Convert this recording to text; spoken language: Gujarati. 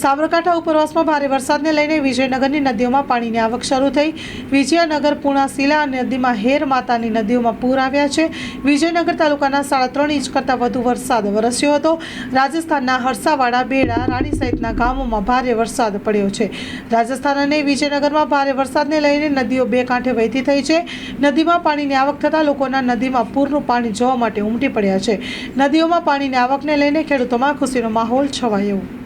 સાબરકાંઠા ઉપરવાસમાં ભારે વરસાદને લઈને વિજયનગરની નદીઓમાં પાણીની આવક શરૂ થઈ. વિજયનગર, પુણા, શિલા અને નદીમાં હેર માતાની નદીઓમાં પૂર આવ્યા છે. વિજયનગર તાલુકાના સાડા ત્રણ ઇંચ કરતાં વધુ વરસાદ વરસ્યો હતો. રાજસ્થાનના હરસાવાડા, બેડા, રાણી સહિતના ગામોમાં ભારે વરસાદ પડ્યો છે. રાજસ્થાન અને વિજયનગરમાં ભારે વરસાદને લઈને નદીઓ બે કાંઠે વહેતી થઈ છે. નદીમાં પાણીની આવક થતાં લોકોના નદીમાં પૂરનું પાણી જોવા માટે ઉમટી પડ્યા છે. નદીઓમાં પાણીની આવકને લઈને ખેડૂતોમાં ખુશીનો માહોલ છવાયો.